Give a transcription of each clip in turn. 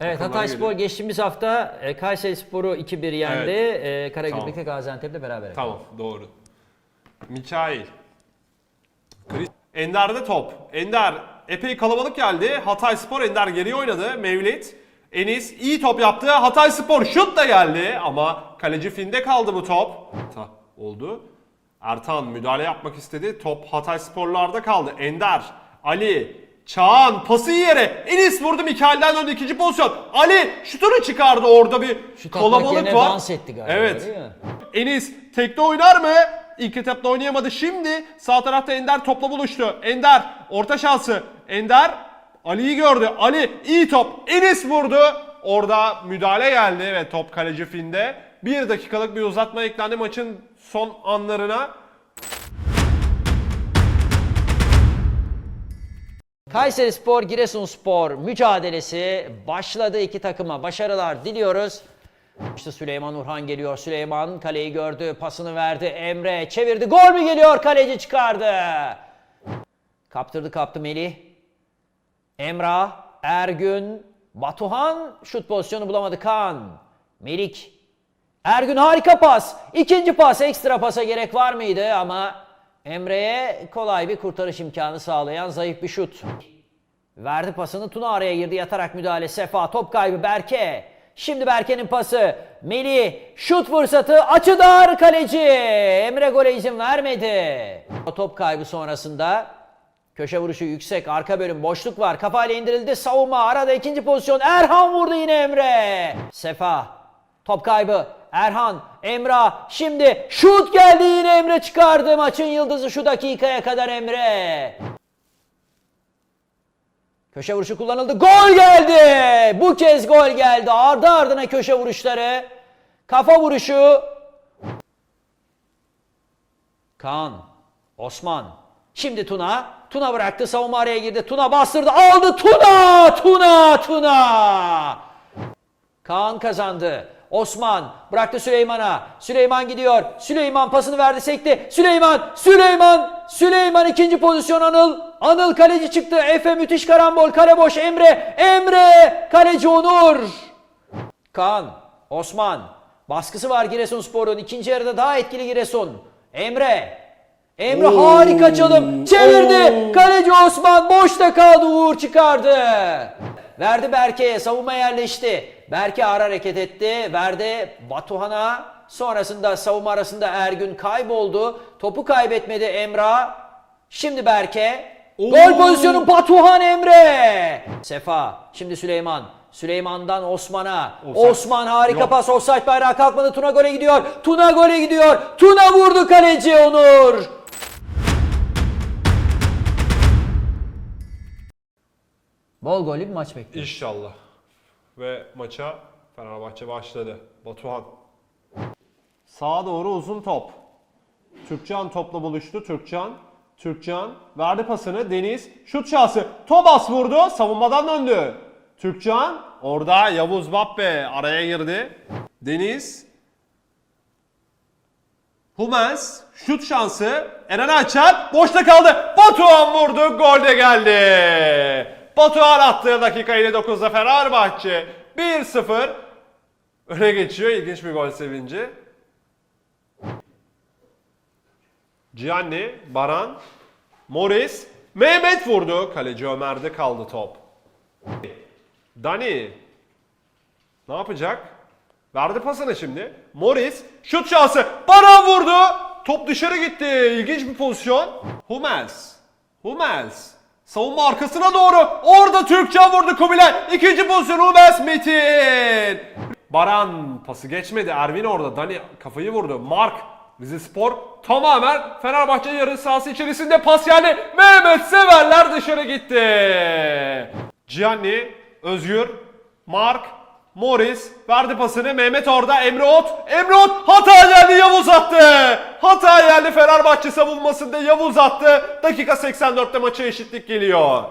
Evet Hatay Spor geliyor. geçtiğimiz hafta e, Kayseri Spor'u 2-1 yendi. Evet. E, Karagümrük'le Tamam. Gaziantep'le beraber. Tamam doğru. Mikail. Chris- Ender'de top. Ender epey kalabalık geldi. Hatay Spor Ender geriye oynadı. Mevlit. Enis iyi top yaptı. Hatay Spor şut da geldi ama kaleci Finde kaldı bu top. Ta oldu. Ertan müdahale yapmak istedi. Top Hatay Sporlarda kaldı. Ender, Ali, Çağan pası yere. Enis vurdu Mikail'den döndü ikinci pozisyon. Ali şutunu çıkardı orada bir atmak kalabalık var. dans etti galiba, Evet. değil mi? Enis tekte oynar mı? İlk etapta oynayamadı. Şimdi sağ tarafta Ender topla buluştu. Ender orta şansı. Ender Ali'yi gördü. Ali iyi top. Enis vurdu. Orada müdahale geldi ve top kaleci Finde. Bir dakikalık bir uzatma eklendi maçın son anlarına. Kayseri Spor, Giresun Spor mücadelesi başladı iki takıma. Başarılar diliyoruz. İşte Süleyman Urhan geliyor. Süleyman kaleyi gördü, pasını verdi. Emre çevirdi. Gol mü geliyor? Kaleci çıkardı. Kaptırdı kaptı Melih. Emrah, Ergün, Batuhan şut pozisyonu bulamadı Kaan. Melik. Ergün harika pas. İkinci pas ekstra pasa gerek var mıydı ama Emre'ye kolay bir kurtarış imkanı sağlayan zayıf bir şut. Verdi pasını Tuna araya girdi yatarak müdahale Sefa top kaybı Berke. Şimdi Berke'nin pası Melih şut fırsatı açı dar kaleci Emre gole izin vermedi. Top kaybı sonrasında köşe vuruşu yüksek arka bölüm boşluk var kafayla indirildi savunma arada ikinci pozisyon Erhan vurdu yine Emre. Sefa top kaybı Erhan Emrah şimdi şut geldi yine Emre çıkardı maçın yıldızı şu dakikaya kadar Emre. Köşe vuruşu kullanıldı. Gol geldi. Bu kez gol geldi. Ardı ardına köşe vuruşları. Kafa vuruşu. Kaan. Osman. Şimdi Tuna. Tuna bıraktı. Savunma araya girdi. Tuna bastırdı. Aldı. Tuna. Tuna. Tuna. Kaan kazandı. Osman bıraktı Süleyman'a. Süleyman gidiyor. Süleyman pasını verdi sekti. Süleyman, Süleyman, Süleyman ikinci pozisyon Anıl. Anıl kaleci çıktı. Efe müthiş karambol. Kale boş Emre. Emre. Kaleci Onur. Kaan, Osman. Baskısı var Giresunspor'un. İkinci yarıda daha etkili Giresun. Emre. Emre harika çalım. Çevirdi. Kaleci Osman boşta kaldı. Uğur çıkardı. Verdi Berke'ye. Savunma yerleşti. Berke ağır hareket etti. Verdi Batuhan'a. Sonrasında savunma arasında Ergün kayboldu. Topu kaybetmedi Emrah. Şimdi Berke. Gol pozisyonu Batuhan Emre. Sefa. Şimdi Süleyman. Süleyman'dan Osman'a. Osman harika Yok. pas. Offside bayrağı kalkmadı. Tuna gole gidiyor. Tuna gole gidiyor. Tuna vurdu kaleci Onur. Bol gollü bir maç bekliyor. İnşallah. Ve maça Fenerbahçe başladı. Batuhan. Sağa doğru uzun top. Türkcan topla buluştu. Türkcan. Türkcan verdi pasını. Deniz şut şansı. Tobas vurdu. Savunmadan döndü. Türkcan orada Yavuz Bappe araya girdi. Deniz. Humens şut şansı. Eren Açar boşta kaldı. Batuhan vurdu. Gol de geldi. Batuhan attığı dakika 59'da Fenerbahçe 1-0 öne geçiyor. İlginç bir gol sevinci. Gianni, Baran, Morris, Mehmet vurdu. Kaleci Ömer'de kaldı top. Dani ne yapacak? Verdi pasını şimdi. Morris şut şansı. Baran vurdu. Top dışarı gitti. İlginç bir pozisyon. Hummels. Hummels. Savunma arkasına doğru. Orada Türkçen vurdu Kubilay. İkinci pozisyon Hummels Metin. Baran pası geçmedi. Ervin orada. Dani kafayı vurdu. Mark Rize Spor tamamen Fenerbahçe yarı sahası içerisinde pas yani Mehmet Severler dışarı gitti. Gianni, Özgür, Mark, Morris verdi pasını Mehmet orada Emre Ot. Emre Ot hata geldi Yavuz attı. Hata geldi Fenerbahçe savunmasında Yavuz attı. Dakika 84'te maça eşitlik geliyor.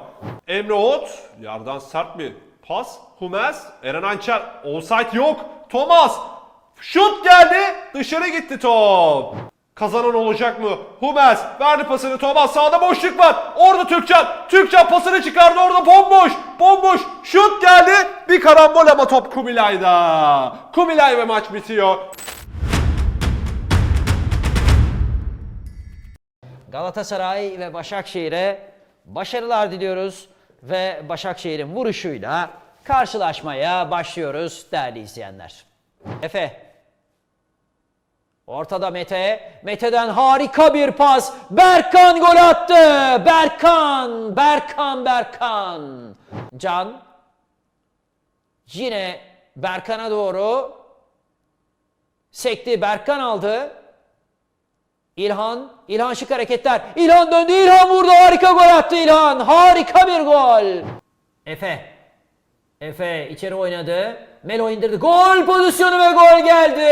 Emre Ot yardan sert bir pas. Hummels, Eren Ançer offside yok. Thomas şut geldi dışarı gitti top. Kazanan olacak mı? Hummels verdi pasını Thomas sağda boşluk var. Orada Türkcan. Türkcan pasını çıkardı orada bomboş. Bomboş. Şut geldi. Bir karambol ama top Kubilay'da. Kubilay ve maç bitiyor. Galatasaray ve Başakşehir'e başarılar diliyoruz ve Başakşehir'in vuruşuyla karşılaşmaya başlıyoruz değerli izleyenler. Efe. Ortada Mete. Mete'den harika bir pas. Berkan gol attı. Berkan, Berkan, Berkan. Can. Yine Berkan'a doğru sekti. Berkan aldı. İlhan, İlhan şık hareketler. İlhan döndü, İlhan vurdu. Harika gol attı İlhan. Harika bir gol. Efe. Efe içeri oynadı. Melo indirdi. Gol pozisyonu ve gol geldi.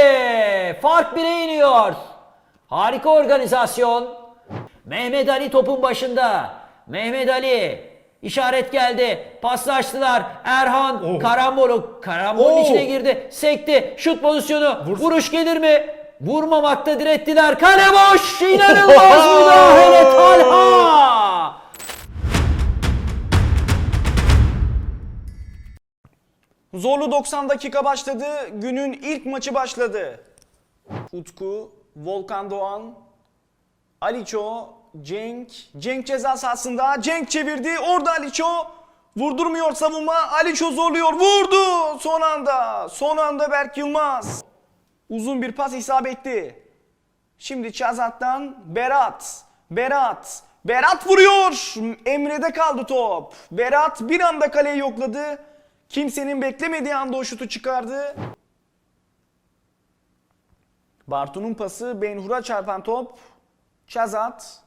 Fark 1'e iniyor. Harika organizasyon. Mehmet Ali topun başında. Mehmet Ali işaret geldi. Paslaştılar. Erhan Oh. karambolu karambolun Oh. içine girdi. Sekti. Şut pozisyonu. Vuruş gelir mi? Vurmamakta direttiler. Kale boş. İnanılmaz müdahale Talha. Zorlu 90 dakika başladı. Günün ilk maçı başladı. Utku, Volkan Doğan, Aliço, Cenk. Cenk ceza sahasında. Cenk çevirdi. Orada Aliço. Vurdurmuyor savunma. Aliço zorluyor. Vurdu. Son anda. Son anda Berk Yılmaz. Uzun bir pas isabetli. Şimdi Çazat'tan Berat. Berat. Berat vuruyor. Emre'de kaldı top. Berat bir anda kaleyi yokladı. Kimsenin beklemediği anda o şutu çıkardı. Bartu'nun pası Benhur'a çarpan top. Çazat.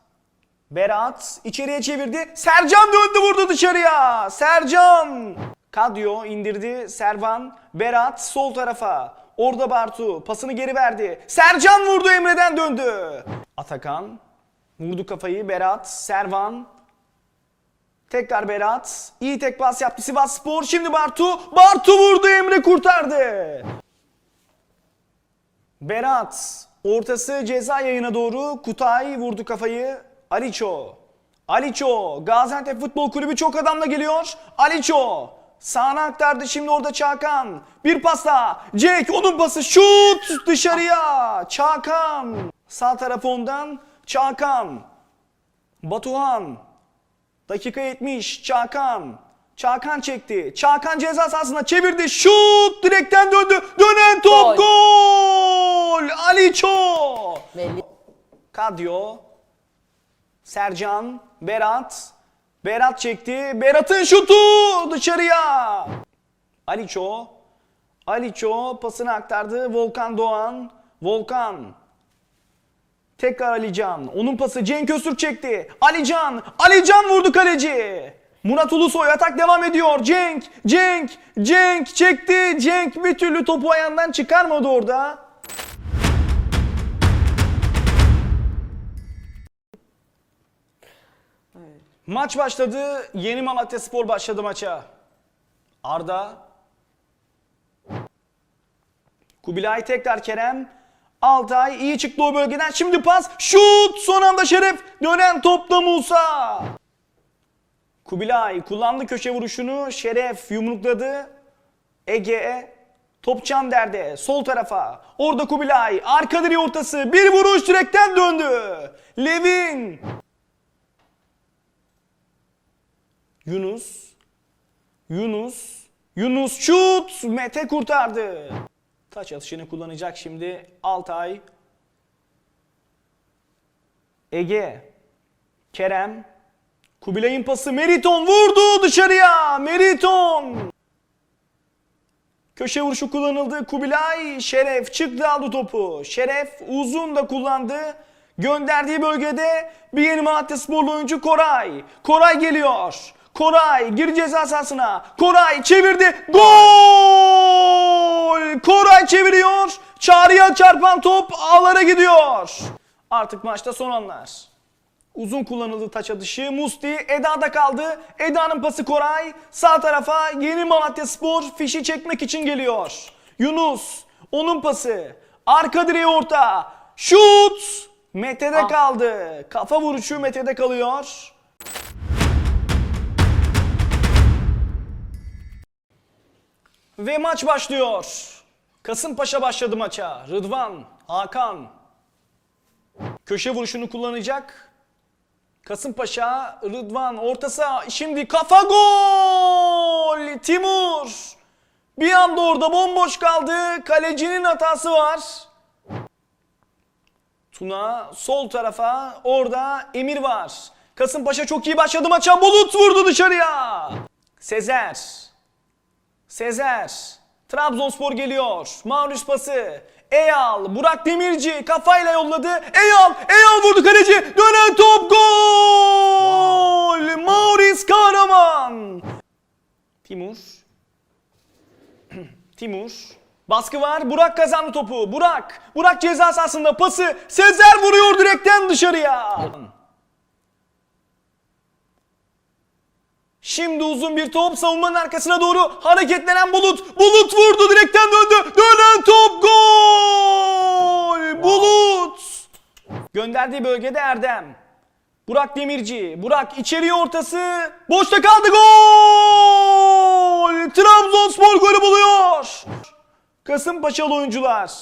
Berat içeriye çevirdi. Sercan döndü vurdu dışarıya. Sercan. Kadyo indirdi. Servan. Berat sol tarafa. Orada Bartu pasını geri verdi. Sercan vurdu Emre'den döndü. Atakan. Vurdu kafayı Berat. Servan. Tekrar Berat. İyi tek pas yaptı Sivas Spor. Şimdi Bartu. Bartu vurdu Emre kurtardı. Berat. Ortası ceza yayına doğru. Kutay vurdu kafayı. Aliço. Aliço. Gaziantep Futbol Kulübü çok adamla geliyor. Aliço. Sağına aktardı şimdi orada Çakan. Bir pasla. Cenk onun pası. Şut dışarıya. Çakan. Sağ tarafı ondan. Çakan. Batuhan. Dakika 70. Çakan. Çakan çekti. Çakan ceza sahasına çevirdi. Şut direkten döndü. Dönen top Gol. gol. Aliço. Belli. Kadyo. Sercan. Berat. Berat çekti. Berat'ın şutu dışarıya. Aliço. Aliço pasını aktardı. Volkan Doğan. Volkan. Tekrar Alican. Onun pası Cenk Öztürk çekti. Alican. Alican vurdu kaleci. Murat Ulusoy atak devam ediyor. Cenk. Cenk. Cenk çekti. Cenk bir türlü topu ayağından çıkarmadı orada. Maç başladı. Yeni Malatya Spor başladı maça. Arda. Kubilay tekrar Kerem. Altay iyi çıktı o bölgeden. Şimdi pas. Şut. Son anda Şeref. Dönen topta Musa. Kubilay kullandı köşe vuruşunu. Şeref yumrukladı. Ege. Topçam derde. Sol tarafa. Orada Kubilay. Arka direği ortası. Bir vuruş direkten döndü. Levin. Yunus. Yunus. Yunus şut. Mete kurtardı. Taç atışını kullanacak şimdi Altay. Ege. Kerem. Kubilay'ın pası Meriton vurdu dışarıya. Meriton. Köşe vuruşu kullanıldı. Kubilay Şeref çıktı aldı topu. Şeref uzun da kullandı. Gönderdiği bölgede bir yeni Malatya sporlu oyuncu Koray. Koray geliyor. Koray gir ceza sahasına. Koray çevirdi. Gol! Koray çeviriyor. Çağrı'ya çarpan top ağlara gidiyor. Artık maçta son anlar. Uzun kullanıldı taç atışı. Musti Eda'da kaldı. Eda'nın pası Koray. Sağ tarafa yeni Malatya Spor fişi çekmek için geliyor. Yunus. Onun pası. Arka direğe orta. Şut. Mete'de Ah. kaldı. Kafa vuruşu Mete'de kalıyor. Ve maç başlıyor. Kasımpaşa başladı maça. Rıdvan, Hakan. Köşe vuruşunu kullanacak. Kasımpaşa, Rıdvan orta saha. Şimdi kafa gol! Timur. Bir anda orada bomboş kaldı. Kalecinin hatası var. Tuna sol tarafa. Orada Emir var. Kasımpaşa çok iyi başladı maça. Bulut vurdu dışarıya. Sezer. Sezer. Trabzonspor geliyor. Maurice pası. Eyal. Burak Demirci kafayla yolladı. Eyal. Eyal vurdu kaleci. Dönen top gol. Maurice Kahraman. Timur. Timur. Baskı var. Burak kazandı topu. Burak. Burak ceza sahasında pası. Sezer vuruyor direkten dışarıya. Şimdi uzun bir top savunmanın arkasına doğru hareketlenen Bulut. Bulut vurdu direkten döndü. Dönen top gol. Bulut. Gönderdiği bölgede Erdem. Burak Demirci. Burak içeriye ortası. Boşta kaldı gol. Trabzonspor golü buluyor. Kasımpaşalı oyuncular.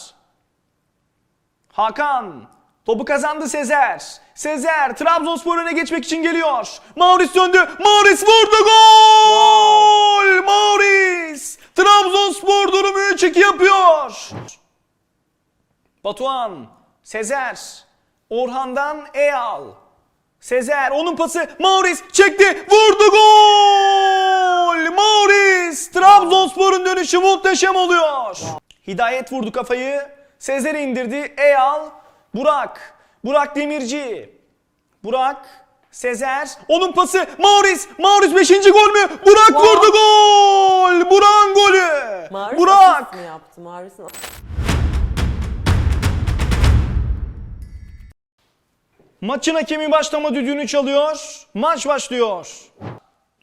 Hakan. Topu kazandı Sezer. Sezer Trabzonspor öne geçmek için geliyor. Maurice döndü. Maurice vurdu gol. Maurice. Trabzonspor durumu 3-2 yapıyor. Batuhan. Sezer. Orhan'dan Eyal. Sezer onun pası Maurice çekti vurdu gol Maurice Trabzonspor'un dönüşü muhteşem oluyor Hidayet vurdu kafayı Sezer'e indirdi Eyal Burak Burak Demirci Burak Sezer onun pası Maurice Maurice 5. gol mü Burak vurdu gol Burak'ın golü Maris Burak mi yaptı? Maris'in Maçın hakemi başlama düdüğünü çalıyor. Maç başlıyor.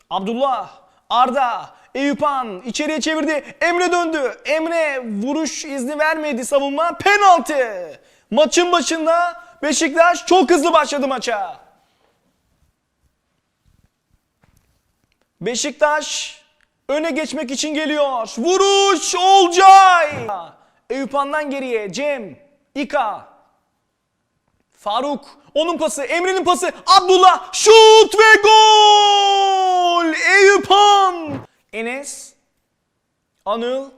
Abdullah, Arda, Eyüphan içeriye çevirdi. Emre döndü. Emre vuruş izni vermedi savunma. Penaltı. Maçın başında Beşiktaş çok hızlı başladı maça. Beşiktaş öne geçmek için geliyor. Vuruş Olcay. Eyüphan'dan geriye Cem, İka, Faruk, onun pası, Emre'nin pası, Abdullah, şut ve gol! Eyüphan! Enes, Anıl,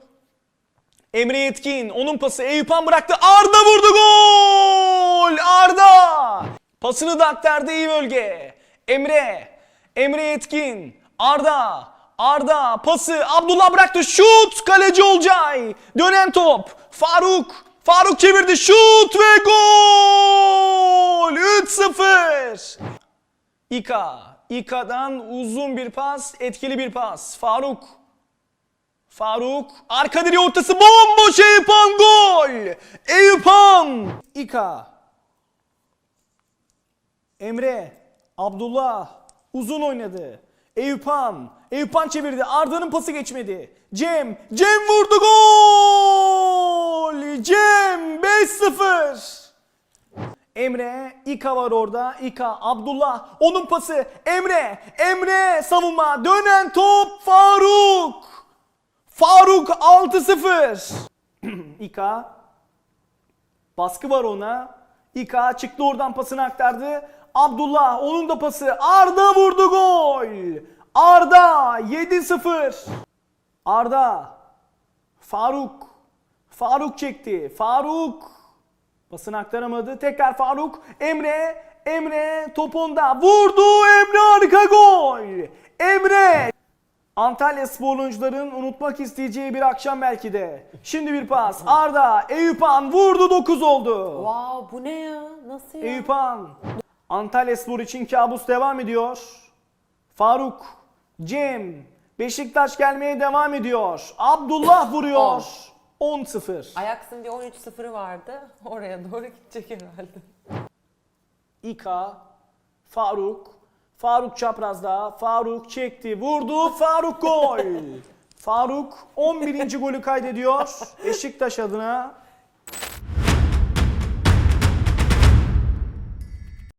Emre Yetkin, onun pası, Eyüphan bıraktı, Arda vurdu gol! Arda! Pasını da aktardı iyi bölge. Emre, Emre Yetkin, Arda, Arda pası, Abdullah bıraktı, şut, kaleci Olcay, dönen top, Faruk, Faruk çevirdi, şut ve gol! 3-0. İka, İka'dan uzun bir pas, etkili bir pas. Faruk, Faruk, arka direği ortası bomboş Eyüphan gol! Eyüphan! İka, Emre, Abdullah uzun oynadı. Eyüphan, Eyüphan çevirdi. Arda'nın pası geçmedi. Cem, Cem vurdu gol! Cem 5-0. Emre, İka var orada. İka, Abdullah, onun pası. Emre, Emre savunma. Dönen top Faruk. Faruk 6-0. İka, Baskı var ona. İka çıktı oradan pasını aktardı. Abdullah onun da pası. Arda vurdu gol. Arda 7-0. Arda. Faruk. Faruk çekti. Faruk. Pasını aktaramadı. Tekrar Faruk. Emre. Emre top onda. Vurdu. Emre harika gol. Emre. Antalya spor oyuncuların unutmak isteyeceği bir akşam belki de. Şimdi bir pas. Arda, Eyüphan vurdu 9 oldu. Wow bu ne ya? Nasıl ya? Eyüphan. Antalya spor için kabus devam ediyor. Faruk, Cem, Beşiktaş gelmeye devam ediyor. Abdullah vuruyor. 10-0. Ajax'ın bir 13-0'ı vardı. Oraya doğru gidecek herhalde. İka, Faruk, Faruk çaprazda, Faruk çekti, vurdu, Faruk gol. Faruk 11. golü kaydediyor Beşiktaş adına.